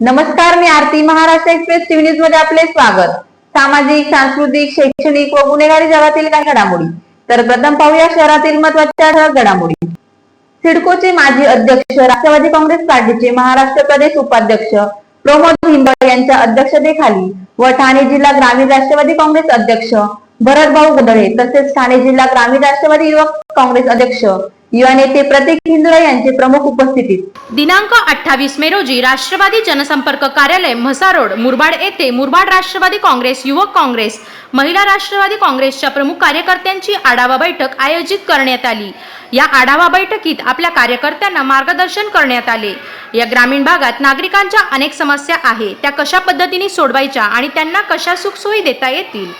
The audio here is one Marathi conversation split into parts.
नमस्कार मी आरती महाराष्ट्र एक्सप्रेस टीव्ही न्यूजमध्ये आपले स्वागत. सामाजिक सांस्कृतिक शैक्षणिक व गुन्हेगारी जगातील काही घडामोडी. तर प्रथम पाहूया शहरातील महत्त्वाच्या ठळक घडामोडी. सिडकोचे माजी अध्यक्ष राष्ट्रवादी काँग्रेस पार्टीचे महाराष्ट्र प्रदेश उपाध्यक्ष प्रमोद हिंबळ यांच्या अध्यक्षतेखाली व ठाणे जिल्हा ग्रामीण राष्ट्रवादी काँग्रेस अध्यक्ष भरतभाऊ गदळे तसेच ठाणे जिल्हा ग्रामीण राष्ट्रवादी युवक काँग्रेस अध्यक्ष युवा नेते प्रतीक हिंदुळे यांचे प्रमुख उपस्थितीत. दिनांक अठ्ठावीस मे रोजी राष्ट्रवादी जनसंपर्क कार्यालय म्हसारोड मुरबाड येथे मुरबाड राष्ट्रवादी काँग्रेस युवक काँग्रेस महिला राष्ट्रवादी काँग्रेसच्या प्रमुख कार्यकर्त्यांची आढावा बैठक आयोजित करण्यात आली. या आढावा बैठकीत आपल्या कार्यकर्त्यांना मार्गदर्शन करण्यात आले. या ग्रामीण भागात नागरिकांच्या अनेक समस्या आहे त्या कशा पद्धतीने सोडवायच्या आणि त्यांना कशा सुखसोयी देता येतील?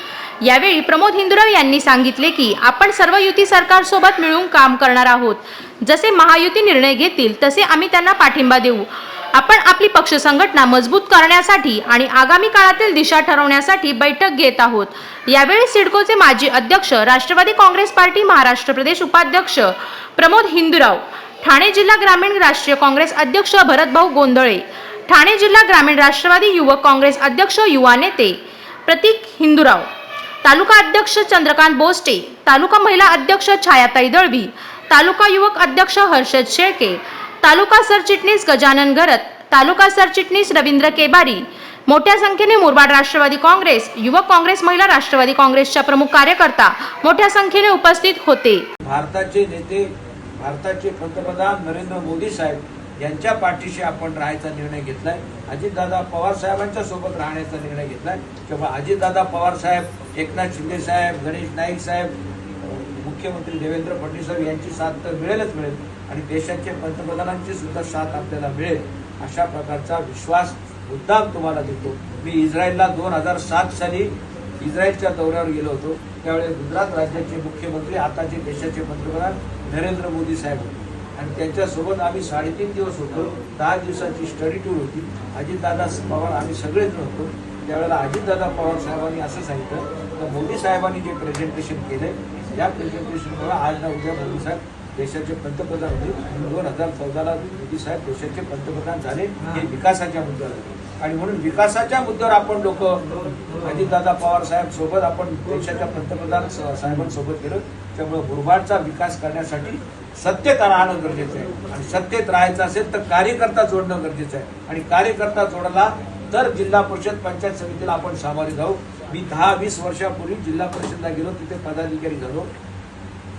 यावेळी प्रमोद हिंदुराव यांनी सांगितले की आपण सर्व युती सरकारसोबत मिळून काम करणार आहोत. जसे महायुती निर्णय घेतील तसे आम्ही त्यांना पाठिंबा देऊ. आपण आपली पक्ष संघटना मजबूत करण्यासाठी आणि आगामी काळातील दिशा ठरवण्यासाठी बैठक घेत आहोत. यावेळी सिडकोचे माजी अध्यक्ष राष्ट्रवादी काँग्रेस पार्टी महाराष्ट्र प्रदेश उपाध्यक्ष प्रमोद हिंदुराव ठाणे जिल्हा ग्रामीण राष्ट्रीय काँग्रेस अध्यक्ष भरतभाऊ गोंधळे ठाणे जिल्हा ग्रामीण राष्ट्रवादी युवक काँग्रेस अध्यक्ष युवा नेते प्रतीक हिंदुराव. तालुका अध्यक्ष चंद्रकांत बोस्टे तालुका महिला अध्यक्ष छायाताई दळवी तालुका युवक अध्यक्ष हर्षद शेळके तालुका सरचिटणीस गजानन गरत तालुका सरचिटणीस रवींद्र केबारी मोठ्या संख्येने मुरबाड राष्ट्रवादी काँग्रेस युवक काँग्रेस महिला राष्ट्रवादी काँग्रेसच्या प्रमुख कार्यकर्ता मोठ्या संख्येने उपस्थित होते. भारताचे नेते भारताचे पंतप्रधान नरेंद्र मोदी साहेब यांच्या पाठीशी आपण राहायचा निर्णय घेतलाय. अजितदादा पवार साहेबांच्या सोबत राहण्याचा निर्णय घेतलाय. किंवा अजितदादा पवार साहेब एकनाथ शिंदे साहेब गणेश नाईक साहेब मुख्यमंत्री देवेंद्र फडणवीस साहेब यांची साथ तर मिळेलच मिळेल. आणि देशाचे पंतप्रधानांची सुद्धा साथ आपल्याला मिळेल. अशा प्रकारचा विश्वास मुद्दाम तुम्हाला देतो. मी इस्रायलला दोन हजार सात साली इस्रायलच्या दौऱ्यावर गेलो होतो. त्यावेळेस गुजरात राज्याचे मुख्यमंत्री आताचे देशाचे पंतप्रधान नरेंद्र मोदी साहेब होते. आणि त्यांच्यासोबत आम्ही साडेतीन दिवस होतो. दहा दिवसाची स्टडी टूर होती. अजितदादा पवार आम्ही सगळेच होतो. त्यावेळेला अजितदादा पवार साहेबांनी असं सांगितलं तर मोदी साहेबांनी जे प्रेझेंटेशन केलंय या प्रेझेंटेशनमुळे आज ना उद्या मोदी साहेब देशाचे पंतप्रधान होते दोन हजार चौदाला मोदी साहेब देशाचे पंतप्रधान झाले हे. विकासाच्या मुद्द्यावर. आणि म्हणून विकासाच्या मुद्द्यावर आपण लोक अजितदादा पवार साहेब सोबत आपण देशाच्या पंतप्रधान साहेबांसोबत गेलो. त्यामुळे मुरबाडचा विकास करण्यासाठी सत्तेत राहणं गरजेचं आहे. आणि सत्तेत राहायचं असेल तर कार्यकर्ता जोडणं गरजेचं आहे. आणि कार्यकर्ता जोडला तर जिल्हा परिषद पंचायत समितीला आपण सामोरे जाऊ. मी दहा वीस वर्षापूर्वी जिल्हा परिषदला गेलो तिथे पदाधिकारी झालो.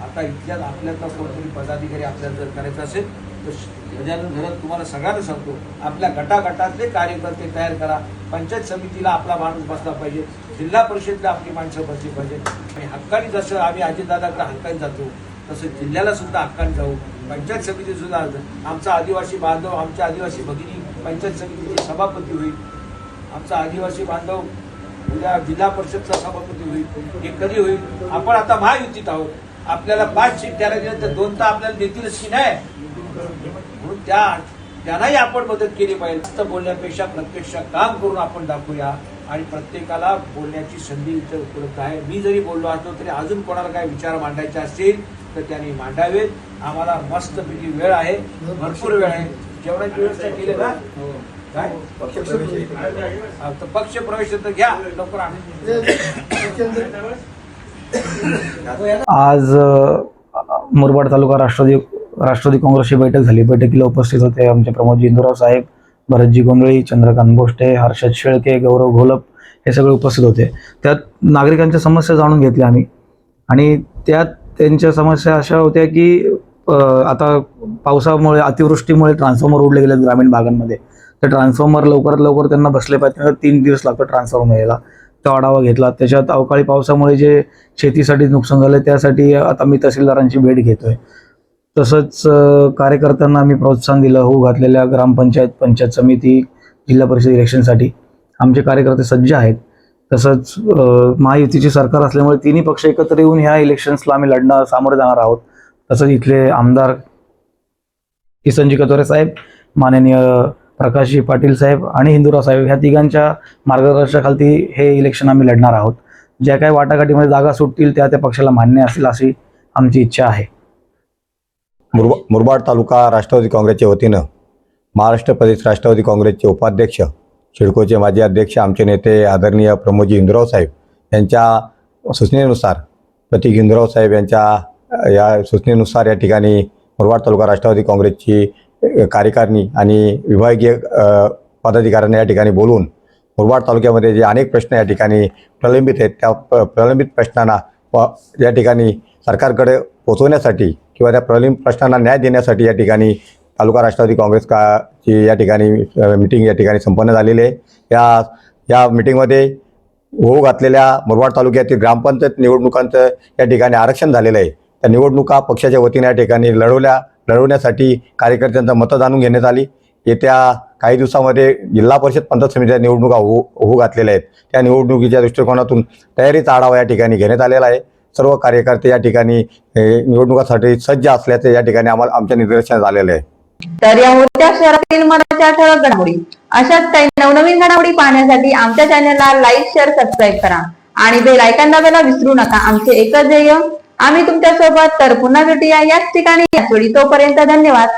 आता इथल्याच आपल्याचा कोणतरी पदाधिकारी आपल्याला जर करायचं असेल तर गजानन घरात तुम्हाला सगळ्यांना सांगतो आपल्या गटागटातले कार्यकर्ते तयार करा. पंचायत समितीला आपला माणूस बसला पाहिजे. जिल्हा परिषदला आपली माणसं बसली पाहिजे. आणि हक्कानी जसं आम्ही अजितदादाकडे हक्कानी जातो तसं जिल्ह्याला सुद्धा हक्कानी जाऊ. पंचायत समिती सुद्धा आमचा आदिवासी बांधव आमच्या आदिवासी भगिनी पंचायत समितीची सभापती होईल. आमचा आदिवासी बांधव उद्या जिल्हा परिषदचा सभापती होईल हे कधी होईल आपण आता महायुतीत आहोत. आपल्याला पाच सीट द्यायला गेलं तर दोन तर आपल्याला देतीलच की नाही? म्हणून त्या त्यांनाही आपण मदत केली पाहिजे. जास्त बोलण्यापेक्षा प्रत्यक्ष काम करून आपण दाखवूया आणि प्रत्येकाला बोलण्याची संधी इथे उपलब्ध आहे. मी जरी बोललो असलो तरी अजून कोणाला काय विचार मांडायचे असतील तर त्यांनी मांडावेत. आम्हाला मस्तपैकी वेळ आहे. भरपूर वेळ आहे. जेवणाची व्यवस्था केली ना? हो. काय? पक्ष प्रवेश तर घ्या. लवकर आज मुरबाड तालुका राष्ट्रवादी राष्ट्रवादी काँग्रेसची बैठक झाली. बैठकीला उपस्थित होते आमचे प्रमोद इंदुराव साहेब भरतजी गोंधळी चंद्रकांत बोष्टे हर्षद शेळके गौरव घोलप हे सगळे उपस्थित होते. त्यात नागरिकांच्या समस्या जाणून घेतल्या आम्ही. आणि त्यात त्यांच्या समस्या अशा होत्या की आता पावसामुळे अतिवृष्टीमुळे ट्रान्सफॉर्मर उडले गेले ग्रामीण भागांमध्ये. तर ट्रान्सफॉर्मर लवकरात लवकर त्यांना बसले पाहिजे. त्यांना तीन दिवस लागतो ट्रान्सफॉर्मर यायला. तो आढावा घेतला. त्याच्यात अवकाळी पावसामुळे जे शेतीसाठी नुकसान झालं त्यासाठी आता मी तहसीलदारांची भेट घेतोय. तसंच कार्यकर्त्यांना आम्ही प्रोत्साहन दिलं. होऊ घातलेल्या ग्रामपंचायत पंचायत समिती जिल्हा परिषद इलेक्शनसाठी. आमचे कार्यकर्ते सज्ज आहेत. तसंच महायुतीचे सरकार असल्यामुळे तिन्ही पक्ष एकत्र येऊन ह्या इलेक्शन्सला आम्ही लढणं सामोरे जाणार आहोत. तसंच इथले आमदार किसनजी कतोरे साहेब माननीय प्रकाशजी पाटील साहेब आणि हिंदुराव साहेब ह्या तिघांच्या मार्गदर्शनाखाली हे इलेक्शन आम्ही लढणार आहोत. ज्या काही वाटाघाटीमध्ये जागा सुटतील त्या त्या पक्षाला मान्य असतील अशी आमची इच्छा आहे. मुरबा मुरबाड तालुका राष्ट्रवादी काँग्रेसच्या वतीनं महाराष्ट्र प्रदेश राष्ट्रवादी काँग्रेसचे उपाध्यक्ष शिडकोचे माजी अध्यक्ष आमचे नेते आदरणीय प्रमोदजी इंदुराव साहेब यांच्या सूचनेनुसार प्रतीक इंदुराव साहेब यांच्या या सूचनेनुसार या ठिकाणी मुरबाड तालुका राष्ट्रवादी काँग्रेसची कार्यकारिणी आणि विभागीय पदाधिकाऱ्यांना या ठिकाणी बोलून मुरबाड तालुक्यामध्ये जे अनेक प्रश्न या ठिकाणी प्रलंबित आहेत त्या प्रलंबित प्रश्नांना व या ठिकाणी सरकारकडे पोचवण्यासाठी किंवा त्या प्रलंबित प्रश्नांना न्याय देण्यासाठी या ठिकाणी तालुका राष्ट्रवादी काँग्रेस का ची या ठिकाणी मिटिंग या ठिकाणी संपन्न झालेली आहे. या या मिटिंगमध्ये होऊ घातलेल्या मुरबाड तालुक्यातील ग्रामपंचायत निवडणुकांचं या ठिकाणी आरक्षण झालेलं आहे. त्या निवडणुका पक्षाच्या वतीने या ठिकाणी लढवल्या. लढवण्यासाठी कार्यकर्त्यांचं मतं जाणून घेण्यात आली. येत्या काही दिवसामध्ये जिल्हा परिषद पंचायत समितीच्या निवडणुका होऊ होऊ घातलेल्या आहेत. त्या निवडणुकीच्या दृष्टिकोनातून तयारीचा आढावा या ठिकाणी घेण्यात आलेला आहे. सर्व कार्यकर्ते या ठिकाणी निवडणुकासाठी सज्ज असल्याचं या ठिकाणी आम्हाला आमच्या निदर्शनात आलेलं आहे. तर या होत्या शहरातील मनाच्या ठळक घडामोडी अशाच काही नवनवीन घडामोडी पाहण्यासाठी आमच्या चॅनलला लाईक शेअर सबस्क्राईब करा. आणि बेल आयकॉन दाबायला विसरू नका. आमचे एकच ध्येय आम्ही तुमच्यासोबत तर पुन्हा भेटूया याच ठिकाणी. याच वेळी तोपर्यंत धन्यवाद.